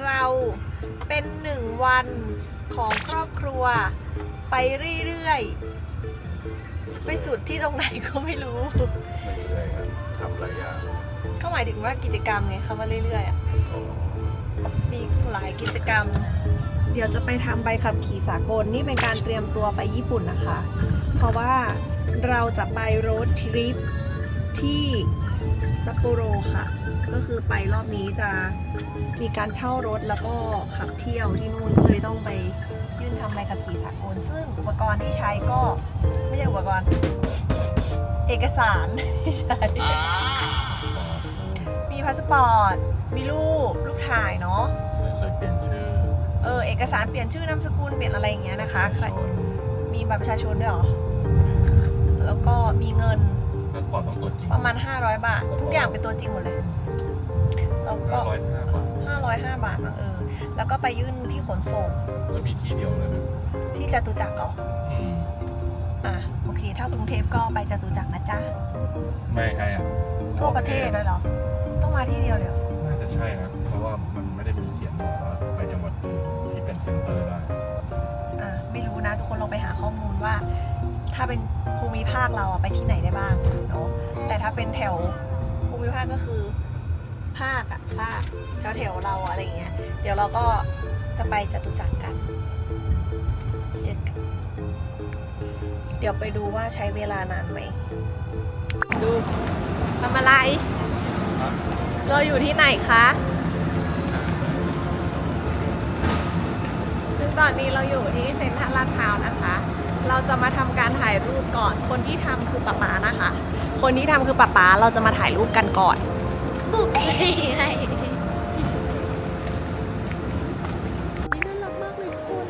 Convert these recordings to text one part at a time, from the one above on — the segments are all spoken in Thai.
วันนี้เราเป็นหนึ่งวันของครอบครัว ไปเรื่อยๆ ไปสุดที่ตรงไหนก็ไม่รู้ ไม่เรื่อยครับทำหลายอย่างก็หมายถึงว่ากิจกรรมไงคำว่าเรื่อยๆอะอ๋อมีหลายกิจกรรม เดี๋ยวจะไปทำใบขับขี่สากลนี่เป็นการเตรียมตัวไปญี่ปุ่นนะคะ เพราะว่าเราจะไปโรดทริปที่ ซัปโปโรค่ะ ก็คือไปรอบนี้จะมีการเช่ารถแล้วก็ขับเที่ยวที่นู่นก็เลยต้องไปยื่นทำใบขับขี่สากลซึ่งอุปกรณ์ที่ใช้ก็ไม่ใช่อุปกรณ์ เอกสารที่ใช้ มีพาสปอร์ต มีรูปรูปถ่ายเนาะไม่เคยเปลี่ยนชื่อ เออเอกสารเปลี่ยนชื่อนามสกุลเปลี่ยนอะไรอย่างเงี้ยนะคะใครชนมีบัตรประชาชนด้วยเหรอ แล้วก็มีเงิน พาสปอร์ตต้องตัวจริงประมาณ 500 บาท ทุกอย่างเป็นตัวจริงหมดเลยแล้วก็ห้าร้อยห้าบาท505 บาทนะเออ แล้วก็ไปยื่นที่ขนส่งแล้วมีที่เดียวเลยที่จตุจักรเหรออืมอะโอเค ถ้ากรุงเทพก็ไปจตุจักรนะจ๊ะไม่ให้อะทั่วประเทศเลยเหรอ ต้องมาที่เดียวเลยเหรอน่าจะใช่นะ เพราะว่ามันไม่ได้มีเขียนบอกว่าไปจังหวัดอื่นที่เป็นเซ็นเตอร์ได้อะไม่รู้นะทุกคนลองไปหาข้อมูลว่า ถ้าเป็นภูมิภาคเราอะไปที่ไหนได้บ้างเนาะแต่ถ้าเป็นแถวภูมิภาคก็คือภาคอะภาคแถวแถวๆเราอะอะไรอย่างเงี้ยเดี๋ยวเราก็จะไปจตุจักรกันเจอกันเดี๋ยวไปดูว่าใช้เวลานานไหมดูทำอะไรครับเราอยู่ที่ไหนคะซึ่งตอนนี้เราอยู่ที่เซ็นทรัลลาดพร้าวนะคะ เราจะมาทำการถ่ายรูปก่อน คนที่ทำคือป๊าป๊านะคะ คนที่ทำคือป๊าป๊าเราจะมาถ่ายรูปกันก่อนบุกเลยไงนี่น่ารักมากเลยทุกคน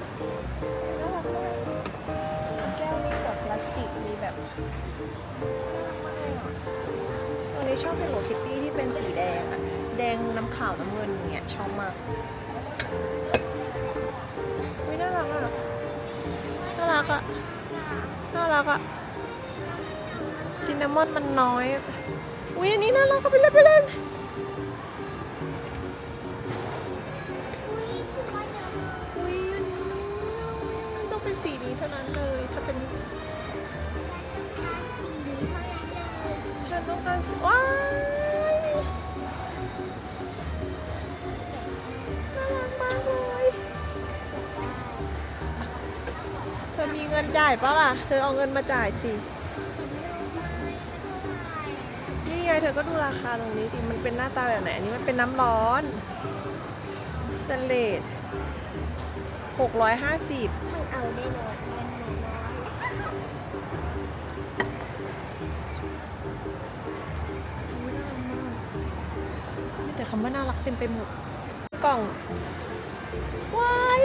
น่ารักมากแก้วนี้แบบพลาสติกมีแบบน่ารักมากเลยอะตอนนี้ชอบเป็นโลคิตตี้ที่เป็นสีแดงอะแดงน้ำขาวน้ำเงินเนี่ยชอบมากอุ้ยน่ารักอะ น่ารักอะน่ารักอะซินนามอนมันน้อยอุ้ยอันนี้น่ารักก็ไปเล่นไปเล่นอุ้ยมันต้องเป็นสีนี้เท่านั้นเลย งินจ่ายปะล่ะ เธอเอาเงินมาจ่ายสิ นี่ไงเธอก็ดูราคาตรงนี้ดิมันเป็นหน้าตาแบบไหน อันนี้มันเป็นน้ำร้อนสแตนเลสหกร้อยห้าสิบมันเอาได้หมดเงินน้อยแต่คำว่าน่ารักเต็มไปหมด กล่อง ว้าย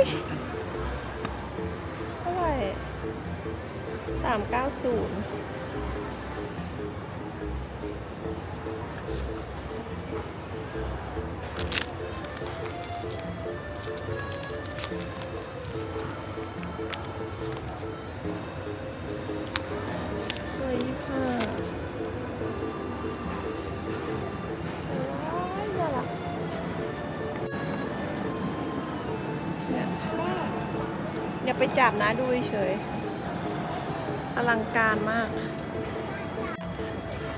สามเก้าศูนย์อยยี่าว้ายน่ารักเนี่ยอย่าไปจับนะดูเฉย อลังการมาก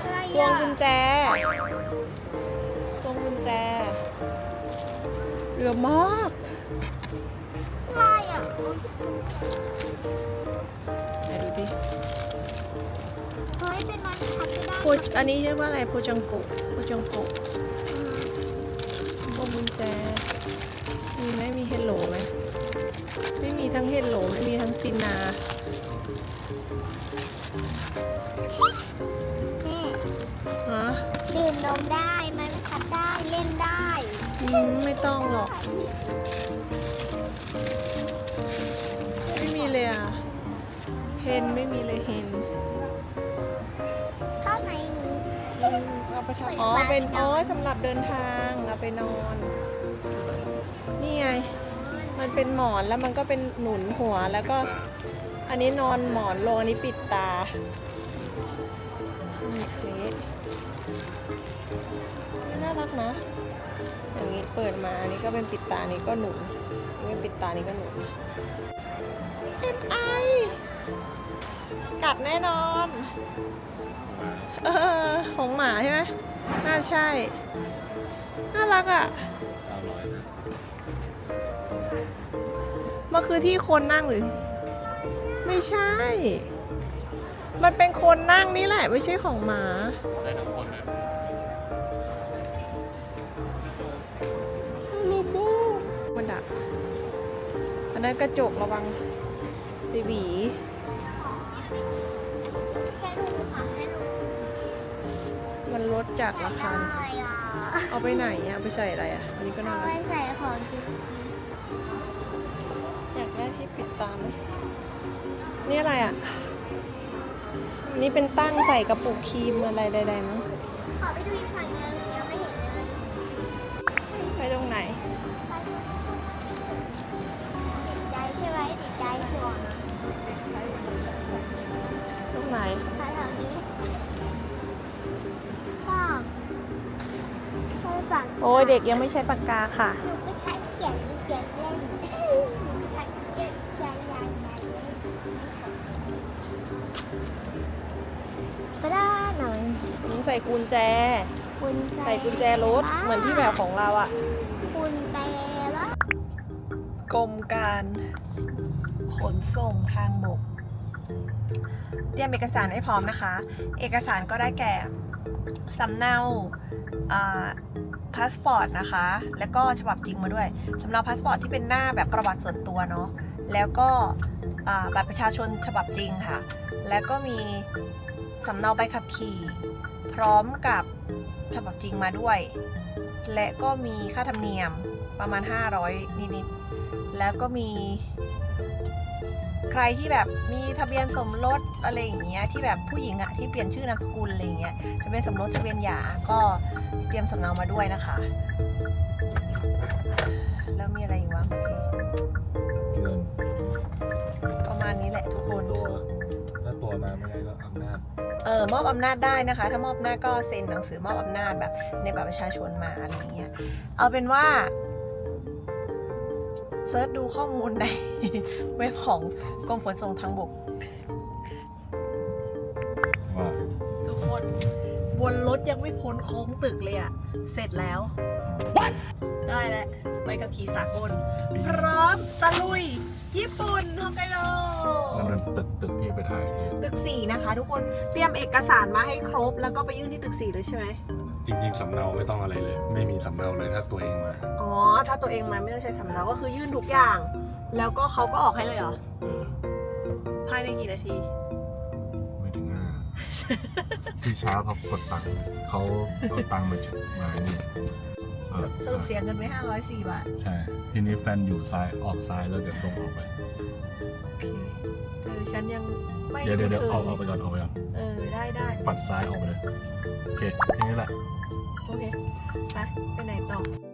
อะไรพวงอะกุญแจพวงกุญแจเยอะมากอะไรอะไหนดูดิเฮ้ยเป็นมันทับไม่ได้โพอันนี้เรียกว่าอะไรโพจังโกะโพจังโกะพวงกุญแจ มีไหมมีเฮลโหลไหมไม่มีทั้งเฮลโหลไม่มีทั้งซินา นมได้มันทับได้เล่นได้อืมไม่ต้องหรอก ไม่มีเลยอะเฮนไม่มีเลยเฮนเข้าในนี้อืมเอาไปทำอ๋อเป็นอ๋อสำหรับเดินทางเอาไปนอน นี่ไง มันเป็นหมอนแล้วมันก็เป็นหนุนหัวแล้วก็ อันนี้นอนหมอนลงอันนี้ปิดตาางนี้น่ารักนะ อย่างนี้เปิดมาอันนี้ก็เป็นปิดตาอันนี้ก็หนุนอันนี้เป็นปิดตาอันนี้ก็หนุนเอ็นไอกัดแน่นอนเออของหมาใช่ไหมน่าใช่ น่ารักอะเก้าร้อยนะมันคือที่คนนั่งหรือ ไม่ใช่ มันเป็นคนนั่งนี่แหละ ไม่ใช่ของหมาได้ทั้งคนเลย มันดับอันนั้นกระจกระวังเบบีแค่ดูค่ะแค่ดูมันลดจากราคาได้อะเอาไปไหนอะเอาไปใส่อะไรอะ อันนี้ก็น่าเอารัไว้กใส่ของกินอยากได้ที่ปิดตาไหมนี่อะไรอะ นี่เป็นตั้งใส่กระปุกครีมอะไรใดๆมั้งขอไปดูอีกฝั่งนึง โอ้ยเด็กยังไม่ใช้ปากกาค่ะ หนูก็ใช้เขียนมีเขียนเล่นใช้เขียนใช้ยายใช้เล่นก็ได้หน่อยนี่ใส่กุญแจ คุณใส่กุญแจรถเหมือนที่แบบของเราอะคุณแปลว่ากรมการขนส่งทางบก เตรียมเอกสารให้พร้อมนะคะ เอกสารก็ได้แก่สำเนา พาสปอร์ตนะคะ แล้วก็ฉบับจริงมาด้วยสำเนาพาสปอร์ตที่เป็นหน้าแบบประวัติส่วนตัวเนาะแล้วก็บัตรประชาชนฉบับจริงค่ะ แล้วก็มีสำเนาใบขับขี่ พร้อมกับฉบับจริงมาด้วย และก็มีค่าธรรมเนียมประมาณ 500 นิดๆแล้วก็มี ใครที่แบบมีทะเบียนสมรสอะไรอย่างเงี้ยที่แบบผู้หญิงอะที่เปลี่ยนชื่อนามสกุลอะไรอย่างเงี้ยทะเบียนสมรสทะเบียนหย่าก็เตรียมสำเนามาด้วยนะคะ แล้วมีอะไรอีกวะเมื่อกี้เงินประมาณนี้แหละทุกคนตัวถ้าตัวมาไม่ได้ก็อำนาจเออมอบอำนาจได้นะคะ ถ้ามอบอำนาจก็เซ็นหนังสือมอบอำนาจแบบในบัตรประชาชนมาอะไรอย่างเงี้ยเอาเป็นว่า เซิร์ชดูข้อมูลในเว็บของกรมขนส่งทางบก ว่าทุกคนบนรถยังไม่พ้นโค้งตึกเลยอะเสร็จแล้ว ได้แล้วไปกับขี่สากล พร้อมตะลุย ญี่ปุ่นฮอกไกโด นั่นเป็นตึกตึกที่ไปถ่ายที่ตึกสี่นะคะ ทุกคนเตรียมเอกสารมาให้ครบ แล้วก็ไปยื่นที่ตึกสี่เลยใช่ไหม จริงๆสำเนาไม่ต้องอะไรเลย ไม่มีสำเนาเลยถ้าตัวเองมาอ๋อ ถ้าตัวเองมาไม่ต้องใช้สำเนาก็คือยื่นทุกอย่าง แล้วก็เขาก็ออกให้เลยเหรอ เออภายในกี่นาที ไม่ถึงห้าที่ช้าเพราะกดตังค์เขาเอาตังค์มาเช็คมานี่เออ สรุปเสียเงินไป504บาท ใช่ ทีนี้แฟนอยู่ซ้ายออกซ้ายแล้วเดี๋ยวตรงออกไป โอเคเออฉันยังไม่เดี๋ยวเดี๋ยวเดี๋ยวรู้เอาถึงเอาไปก่อนเอาไปก่อนเออ ได้ได้ปัดซ้ายออกไปเลย โอเคแค่นี้แหละ โอเค ไป ไปไหนต่อ